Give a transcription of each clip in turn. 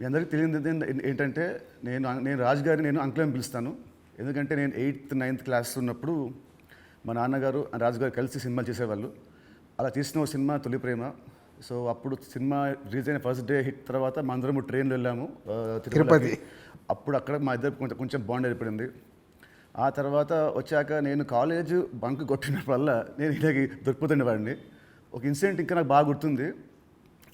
మీ అందరికీ తెలియదు ఏంటంటే- నేను నేను రాజు గారిని నేను అంకుల్ అని పిలుస్తాను. ఎందుకంటే నేను ఎయిత్ నైన్త్ క్లాస్ ఉన్నప్పుడు మా నాన్నగారు రాజు గారు కలిసి సినిమాలు చేసేవాళ్ళు. అలా తీసిన ఒక సినిమా తొలి ప్రేమ. సో అప్పుడు సినిమా రిలీజ్ అయిన ఫస్ట్ డే హిట్ తర్వాత మా అందరం ట్రైన్లో వెళ్ళాము ఆ, తిరుపతికి. అప్పుడు అక్కడ మా ఇద్దరు కొంచెం కొంచెం బాండ్ ఏర్పడింది ఆ తర్వాత వచ్చాక నేను కాలేజ్ బంక్ కొట్టినప్పుడల్లా నేను ఇలాగే దొరికిపోతుండేవాడిని. ఒక ఇన్సిడెంట్ ఇంకా నాకు బాగా గుర్తుంది.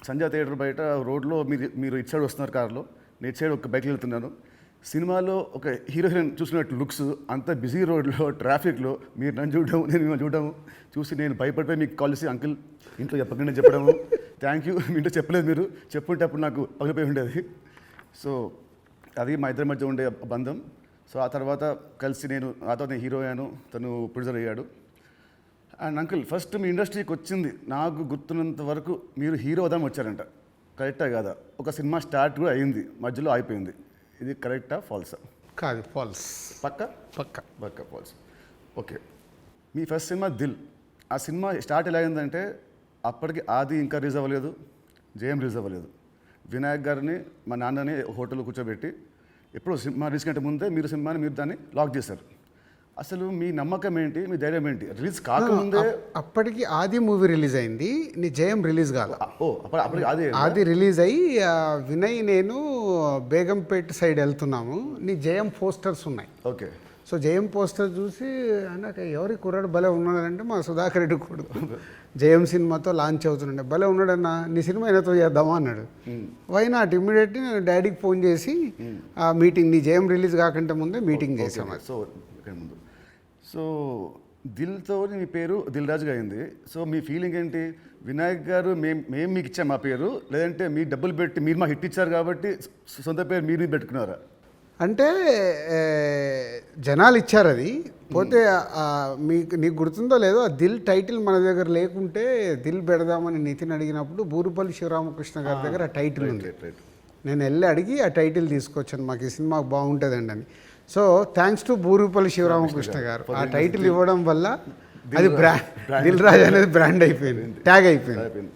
సంజయ్ థియేటర్ బయట రోడ్లో మీరు మీరు ఇటు సైడ్ వస్తున్నారు కార్లో. నేను ఇటు సైడ్ ఒక బైక్లో వెళ్తున్నాను. సినిమాలో ఒక హీరో హీరోయిన్ చూసినట్టు లుక్స్ అంత బిజీ రోడ్లో ట్రాఫిక్లో మీరు నన్ను చూడడం నేను మిమ్మల్ని చూడడం చూసి నేను భయపడిపోయి మీకు కాల్ చేసి అంకుల్ ఇంట్లో చెప్పకుండా చెప్పడము. థ్యాంక్ యూ మీ ఇంట్లో చెప్పలేదు మీరు. చెప్పుంటే అప్పుడు నాకు పగిలిపోయి ఉండేది. సో అది మా ఇద్దరి మధ్య ఉండే బంధం. సో ఆ తర్వాత కలిసి నేను ఆ తర్వాత నేను హీరో అయ్యాను. తను ప్రొడ్యూసర్ అయ్యాడు. అండ్ అంకుల్ ఫస్ట్ మీ ఇండస్ట్రీకి వచ్చింది నాకు గుర్తున్నంత వరకు మీరు హీరో అవుదాం వచ్చారంట. కరెక్టా కాదా? ఒక సినిమా స్టార్ట్ కూడా అయింది మధ్యలో అయిపోయింది ఇది కరెక్టా ఫాల్సా కాదు ఫాల్స్ పక్క? పక్క. పక్క ఫాల్స్ ఓకే. మీ ఫస్ట్ సినిమా దిల్. ఆ సినిమా స్టార్ట్ ఎలా అయిందంటే అప్పటికి ఆది ఇంకా రిలీజ్ అవ్వలేదు జయం రిలీజ్ అవ్వలేదు. వినాయక్ గారిని మా నాన్నని హోటల్లో కూర్చోబెట్టి ఎప్పుడు సినిమా రిలీజ్ కంటే ముందే మీరు సినిమాని మీరు దాన్ని లాక్ చేశారు. అసలు మీ నమ్మకం ఏంటి? మీ ధైర్యం ఏంటి? రిలీజ్ కాకముందే అప్- అప్పటికి ఆది మూవీ రిలీజ్ అయింది. నీ జయం రిలీజ్ కాదు ఓ అప్పటికి అదే ఆది రిలీజ్ అయ్యి వినయ్ నేను బేగంపేట సైడ్ వెళ్తున్నాము. నీ జయం పోస్టర్స్ ఉన్నాయి. ఓకే. సో జయం పోస్టర్ చూసి నాకు ఎవరి కుర్రాడు భలే ఉన్నాడంటే మా సుధాకర్ రెడ్డి కొడుకు జయం సినిమాతో లాంచ్ అవుతుండే భలే ఉన్నాడన్నా నీ సినిమా అయినతో చేద్దామా? అన్నాడు. వై నాట్ ఇమ్మీడియట్లీ నేను డాడీకి ఫోన్ చేసి ఆ మీటింగ్ నీ జయం రిలీజ్ కాకంటే ముందే మీటింగ్ చేసాం సో ముందు. సో దిల్తో మీ పేరు దిల్ రాజుగా అయింది. సో మీ ఫీలింగ్ ఏంటి? వినాయక్ గారు మేము మేము మీకు ఇచ్చాం మా పేరు లేదంటే మీ డబ్బులు పెట్టి మీరు మాకు హిట్ ఇచ్చారు కాబట్టి సొంత పేరు మీరు పెట్టుకున్నారా? అంటే జనాలు ఇచ్చారు అది పోతే మీకు నీకు గుర్తుందో లేదో ఆ దిల్ టైటిల్ మన దగ్గర లేకుంటే దిల్ పెడదామని నితిన్ అడిగినప్పుడు బూరుపల్లి శివరామకృష్ణ గారి దగ్గర ఆ టైటిల్ ఉంది. నేను వెళ్ళి అడిగి ఆ టైటిల్ తీసుకొచ్చాను. మాకు ఈ సినిమా బాగుంటుందండి అని. So thanks to Burupalli Sivaramakrishna garu. ఆ టైటిల్ ఇవ్వడం వల్ల అది బ్రాండ్. దిల్ రాజ్ అనేది బ్రాండ్ అయిపోయింది. ట్యాగ్ అయిపోయింది.